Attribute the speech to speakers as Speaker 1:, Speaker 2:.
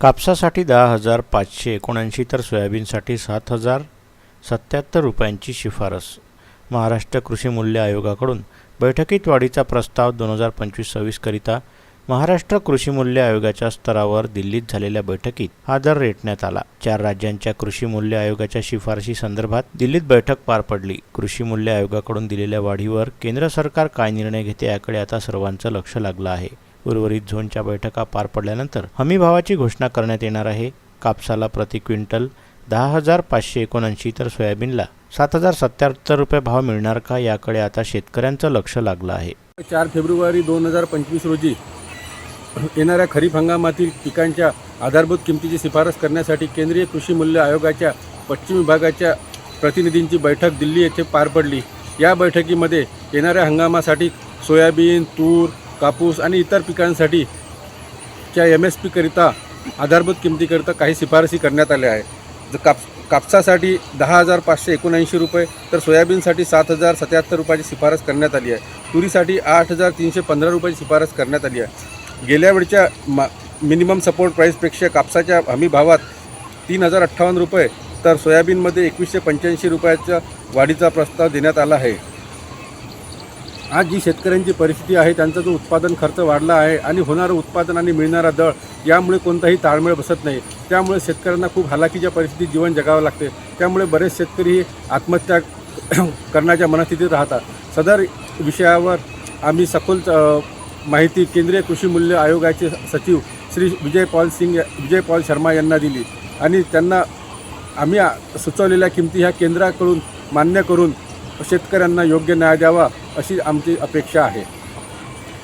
Speaker 1: कापसासाठी दहा हजार पाचशे एकोणऐंशी तर सोयाबीनसाठी सात हजार सत्याहत्तर रुपयांची शिफारस. महाराष्ट्र कृषी मूल्य आयोगाकडून बैठकीत वाढीचा प्रस्ताव दोन हजार पंचवीस सव्वीसकरिता महाराष्ट्र कृषी मूल्य आयोगाच्या स्तरावर दिल्लीत झालेल्या बैठकीत हा दर रेटण्यात आला. चार राज्यांच्या कृषी मूल्य आयोगाच्या शिफारशी संदर्भात दिल्लीत बैठक पार पडली. कृषी मूल्य आयोगाकडून दिलेल्या वाढीवर केंद्र सरकार काय निर्णय घेते याकडे आता सर्वांचं लक्ष लागलं आहे. उर्वरित झोनच्या बैठका पार पडल्यानंतर हमीभावाची घोषणा करण्यात येणार आहे. कापसाला प्रति क्विंटल दहा हजार पाचशे एकोणऐंशी तर सोयाबीनला सात हजार सत्याहत्तर रुपये भाव मिळणार का याकडे आता शेतकऱ्यांचं लक्ष लागलं आहे.
Speaker 2: चार फेब्रुवारी दोन हजार पंचवीस रोजी येणाऱ्या खरीप हंगामातील पिकांच्या आधारभूत किमतीची शिफारस करण्यासाठी केंद्रीय कृषी मूल्य आयोगाच्या पश्चिम विभागाच्या प्रतिनिधींची बैठक दिल्ली येथे पार पडली. या बैठकीमध्ये येणाऱ्या हंगामासाठी सोयाबीन तूर कापूस आणि इतर पिकांसाठी च्या एम एस पीकरिता आधारभूत किमतीकरिता काही शिफारसी करण्यात आल्या आहे जर काप कापसासाठी दहा हजार पाचशे एकोणऐंशी रुपये तर सोयाबीनसाठी सात हजार सत्याहत्तर रुपयाची शिफारस करण्यात आली आहे. तुरीसाठी आठ हजार तीनशे पंधरा रुपयाची शिफारस करण्यात आली आहे. गेल्या वेळच्या मा मिनिमम सपोर्ट प्राईसपेक्षा कापसाच्या हमी भावात तीन हजार अठ्ठावन्न रुपये तर सोयाबीनमध्ये एकवीसशे पंच्याऐंशी रुपयाच्या वाढीचा प्रस्ताव देण्यात आला आहे. आज जी शेतकऱ्यांची परिस्थिती आहे त्यांचा जो उत्पादन खर्च वाढला आहे आणि होणारं उत्पादन आणि मिळणारा दळ यामुळे कोणताही ताळमेळ बसत नाही. त्यामुळे शेतकऱ्यांना खूप हालाकीच्या परिस्थितीत जीवन जगावं लागते. त्यामुळे बरेच शेतकरी आत्महत्या करण्याच्या मनस्थितीत राहतात. सदर विषयावर आम्ही सखोल माहिती केंद्रीय कृषी मूल्य आयोगाचे सचिव श्री विजय पॉल सिंग विजय पॉल शर्मा यांना दिली. आणि त्यांना आम्ही सुचवलेल्या किमती ह्या केंद्राकडून मान्य करून शेतकऱ्यांना योग्य न्याय द्यावा अशी आमची अपेक्षा आहे.